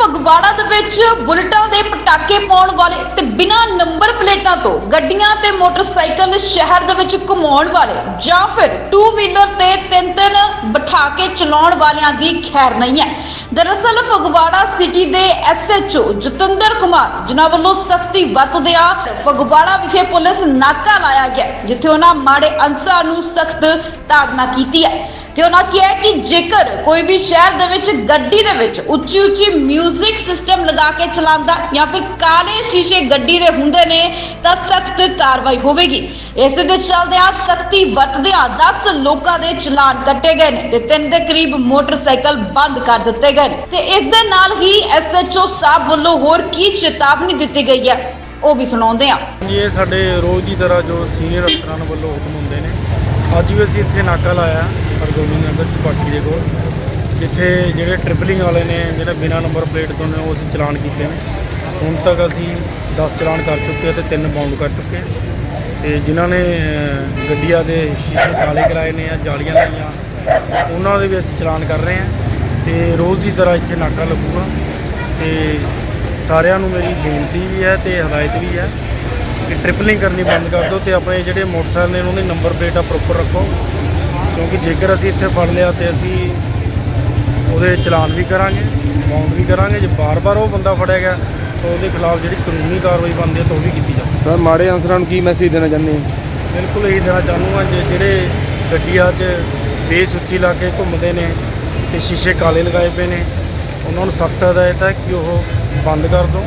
ਫਗਵਾੜਾ ਦੇ ਵਿੱਚ ਬੁਲਟਾਂ ਦੇ ਪਟਾਕੇ ਪਾਉਣ ਵਾਲੇ ਤੇ ਬਿਨਾਂ ਨੰਬਰ ਪਲੇਟਾਂ ਤੋਂ ਗੱਡੀਆਂ ਤੇ ਮੋਟਰਸਾਈਕਲ ਸ਼ਹਿਰ ਦੇ ਵਿੱਚ ਘੁਮਾਉਣ ਵਾਲੇ ਜਾਂ ਫਿਰ ਟੂ ਵੀਲਰ ਤੇ ਤਿੰਨ ਤਿੰਨ ਬਿਠਾ ਕੇ ਚਲਾਉਣ ਵਾਲਿਆਂ ਦੀ ਖੈਰ ਨਹੀਂ ਹੈ। ਦਰਅਸਲ ਫਗਵਾੜਾ ਸਿਟੀ ਦੇ ਐਸਐਚਓ ਜਤਿੰਦਰ ਕੁਮਾਰ, ਜਿਨ੍ਹਾਂ ਵੱਲੋਂ ਸਖਤੀ ਵਰਤਦਿਆਂ ਫਗਵਾੜਾ ਵਿਖੇ ਪੁਲਿਸ ਨਾਕਾ ਲਾਇਆ ਗਿਆ, ਜਿੱਥੇ ਉਹਨਾਂ ਮਾੜੇ ਅੰਸਰਾਂ ਨੂੰ ਸਖਤ ਤਾੜਨਾ ਕੀਤੀ ਹੈ। ਤੇ ਉਹਨਾਂ ਕਿਹਾ ਕਿ ਜੇਕਰ ਕੋਈ ਵੀ ਸ਼ਹਿਰ ਦੇ ਵਿੱਚ, ਗੱਡੀ ਦੇ ਵਿੱਚ ਉੱਚੀ ਉੱਚੀ 뮤직 ਸਿਸਟਮ ਲਗਾ ਕੇ ਚਲਾਉਂਦਾ ਜਾਂ ਫਿਰ ਕਾਲੇ ਸ਼ੀਸ਼ੇ ਗੱਡੀ ਦੇ ਹੁੰਦੇ ਨੇ, ਤਾਂ ਸਖਤ ਕਾਰਵਾਈ ਹੋਵੇਗੀ। ਇਸ ਦੇ ਚੱਲਦਿਆਂ ਸਖਤੀ ਵਰਤਦਿਆਂ 10 ਲੋਕਾਂ ਦੇ ਚਲਾਨ ਕੱਟੇ ਗਏ ਨੇ ਤੇ ਤਿੰਨ ਦੇ ਕਰੀਬ ਮੋਟਰਸਾਈਕਲ ਬੰਦ ਕਰ ਦਿੱਤੇ ਗਏ ਨੇ। ਤੇ ਇਸ ਦੇ ਨਾਲ ਹੀ ਐਸਐਚਓ ਸਾਹਿਬ ਵੱਲੋਂ ਹੋਰ ਕੀ ਚੇਤਾਵਨੀ ਦਿੱਤੀ ਗਈ ਹੈ, ਉਹ ਵੀ ਸੁਣਾਉਂਦੇ ਹਾਂ। ਜੀ ਇਹ ਸਾਡੇ ਰੋਜ਼ ਦੀ ਤਰ੍ਹਾਂ ਜੋ ਸੀਨੀਅਰ ਅਫਸਰਾਂ ਵੱਲੋਂ ਹੁਕਮ ਹੁੰਦੇ ਨੇ। ਅੱਜ ਵੀ ਅਸੀਂ ਇੱਥੇ ਨਾਕਾ ਲਾਇਆ। ਹਰਗੋਬਿੰਦ ਨਗਰ ਚਪਾਟੀ ਦੇ ਕੋਲ। ਜਿੱਥੇ ਜਿਹੜੇ ਟ੍ਰਿਪਲਿੰਗ ਵਾਲੇ ਨੇ ਜਿਹੜੇ ਬਿਨਾਂ ਨੰਬਰ ਪਲੇਟ ਤੋਂ ਨੇ, ਉਹ ਅਸੀਂ ਚਲਾਨ ਕੀਤੇ ਨੇ। ਹੁਣ ਤੱਕ ਅਸੀਂ 10 ਚਲਾਨ ਕਰ ਚੁੱਕੇ ਹਾਂ ਤੇ ਤਿੰਨ ਬਾਉਂਡ ਕਰ ਚੁੱਕੇ ਹਾਂ। ਤੇ ਜਿਨ੍ਹਾਂ ਨੇ ਗੱਡੀਆਂ ਦੇ ਸ਼ੀਸ਼ੇ ਕਾਲੇ ਕਰਾਏ ਨੇ ਜਾਂ ਜਾਲੀਆਂ ਲਾਈਆਂ, ਉਹਨਾਂ ਦੇ ਵੀ ਅਸੀਂ ਚਲਾਨ ਕਰ ਰਹੇ ਹਾਂ ਤੇ ਰੋਜ਼ ਦੀ ਤਰ੍ਹਾਂ ਇੱਥੇ ਨਾਕਾ ਲੱਗੂਗਾ। ਤੇ ਸਾਰਿਆਂ ਨੂੰ ਮੇਰੀ ਬੇਨਤੀ ਵੀ ਹੈ ਤੇ ਹਦਾਇਤ ਵੀ ਹੈ ਕਿ ਟ੍ਰਿਪਲਿੰਗ ਕਰਨੀ ਬੰਦ ਕਰ ਦਿਓ ਤੇ ਆਪਣੇ ਜਿਹੜੇ ਮੋਟਰਸਾਈਕਲ ਨੇ, ਉਹਨਾਂ ਦੀ ਨੰਬਰ ਪਲੇਟਾਂ ਪ੍ਰੋਪਰ ਰੱਖੋ। ਕਿਉਂਕਿ ਜੇਕਰ ਅਸੀਂ ਇੱਥੇ ਫੜ ਲਿਆ ਤੇ ਅਸੀਂ ਉਹਦੇ ਚਲਾਨ ਵੀ ਕਰਾਂਗੇ ਬਾਉਂਡ ਵੀ ਕਰਾਂਗੇ ਜੇ ਬਾਰ-ਬਾਰ ਉਹ ਬੰਦਾ ਫੜਿਆ ਗਿਆ ਤਾਂ ਉਹਦੇ ਖਿਲਾਫ ਜਿਹੜੀ ਕਾਨੂੰਨੀ ਕਾਰਵਾਈ ਬਣਦੀ ਹੈ ਤਾਂ ਉਹ ਵੀ ਕੀਤੀ ਜਾਵੇ ਸਰ ਮਾੜੇ ਅਨਸਰਾਂ ਨੂੰ ਕੀ ਮੈਸੇਜ ਦੇਣਾ ਚਾਹੁੰਦੇ ਹੋ? ਬਿਲਕੁਲ ਇਹੀ ਦੇਣਾ ਚਾਹੂੰਗਾ ਜੇ ਜਿਹੜੇ ਗੱਡੀਆਂ 'ਚ ਬੇਸ ਉੱਚੀ ਲਾ ਕੇ ਘੁੰਮਦੇ ਨੇ ਤੇ ਸ਼ੀਸ਼ੇ ਕਾਲੇ ਲਗਾਏ ਪਏ ਨੇ ਉਹਨਾਂ ਨੂੰ ਸਖਤ ਹਦਾਇਤ ਹੈ ਕਿ ਉਹ ਬੰਦ ਕਰ ਦਿਓ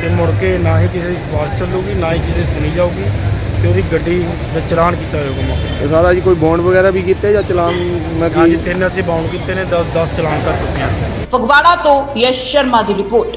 ਤੇ ਮੁੜ ਕੇ ਨਾ ਹੀ ਕਿਸੇ ਦੀ ਸਵਾਸ ਚੱਲੂਗੀ ਨਾ ਹੀ ਕਿਸੇ ਦੀ ਸੁਣੀ ਜਾਊਗੀ। ਤੇ ਉਹਦੀ ਗੱਡੀ ਦਾ ਚਲਾਨ ਕੀਤਾ ਜਾਊਗਾ ਮੌਕੇ ਤੇ। ਸਾਰਾ ਜੀ ਕੋਈ ਬੌਂਡ ਵਗੈਰਾ ਵੀ ਕੀਤੇ ਜਾਂ ਚਲਾਨ ਮੈਂ ਕੀ ਤਿੰਨ ਅਸੀਂ ਬਾਉਂਡ ਕੀਤੇ ਨੇ 10 10 ਚਲਾਨ ਕਰ ਚੁੱਕੇ ਹਾਂ। ਫਗਵਾੜਾ ਤੋਂ ਯਸ਼ ਸ਼ਰਮਾ ਦੀ ਰਿਪੋਰਟ।